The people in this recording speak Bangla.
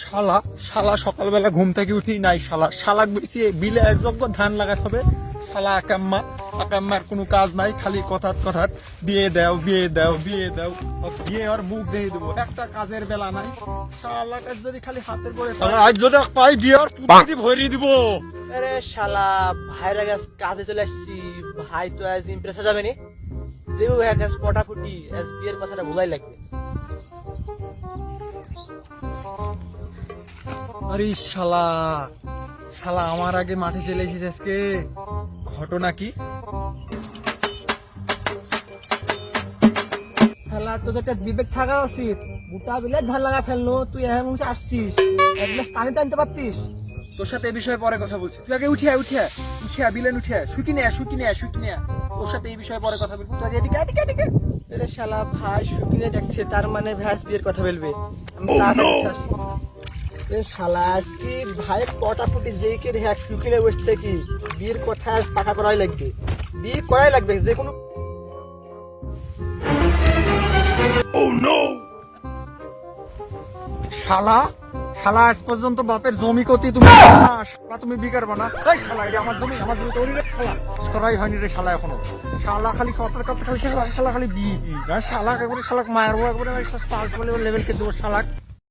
শালা শালা সকালবেলা ঘুম থেকে উঠি নাই শালা। শালা বেশি বিলে এক যজ্ঞ ধান লাগাতে হবে। শালা আকাম্মা আকাম্মার কোনো কাজ নাই খালি কথাত কথাত বিয়ে দাও বিয়ে দাও বিয়ে দাও। বিয়ে আর মুখ দিয়ে দেবো একটা কাজের বেলা নাই। শালাকে যদি খালি হাতের করে আজ যদি পাই বিয়ে আর পুঁতি ভরি দিব। আরে শালা ভাইরা গাছ কাজে চলে আসছি। ভাই তো আজ ইমপ্রেস যাবে নি। যেও ভাই গাছ পটাফুটি আজ বিয়ের কথাটা ভুলাই লাগবে। আরে শালা শালা আমার আগে মাঠে চলে এসেছে আজকে? ঘটনা কি? শালা তোর একটা বিবেক থাকা উচিত। গোটা বিলে ধান লাগা ফেলল তুই এমন মুছে আসছিস। এক গ্লাস পানি টানতে পারতিস। তোর সাথে এই বিষয়ে পরে কথা বলছি। তুই আগে উঠিয়া উঠিয়া উঠিয়া বিলেন উঠিয়া শুকি নেয়া শুকি নেয়া শুকি নেয়া তোর সাথে এই বিষয়ে পরে কথা বলব। তুই আগে এদিকে এদিকে এদিকে আরে শালা ভাই শুকিয়ে দেখছে তার মানে ভ্যাস বিয়ের কথা বলবে। আমি তাড়াতাড়ি উঠে আসি। এ শালা আজকে ভাই কে শুকিয়ে বিয়ের কথা আজ পাকা করাই লাগবে। বিয়ে করাই লাগবে যে কোনো শালা শালা আজ পর্যন্ত বাপের জমি কতি তুমি না শালা তুমি বিকার বানা। এই শালা এটা আমার জমি আমার জমি তোরই রে শালা। করাই হয়নি রে শালা এখনও। শালা খালি কত কত খালি শালা শালা খালি বি বি আর শালা একবারে শালা মারবো একবারে বলে লেভেল কে দেবো শালা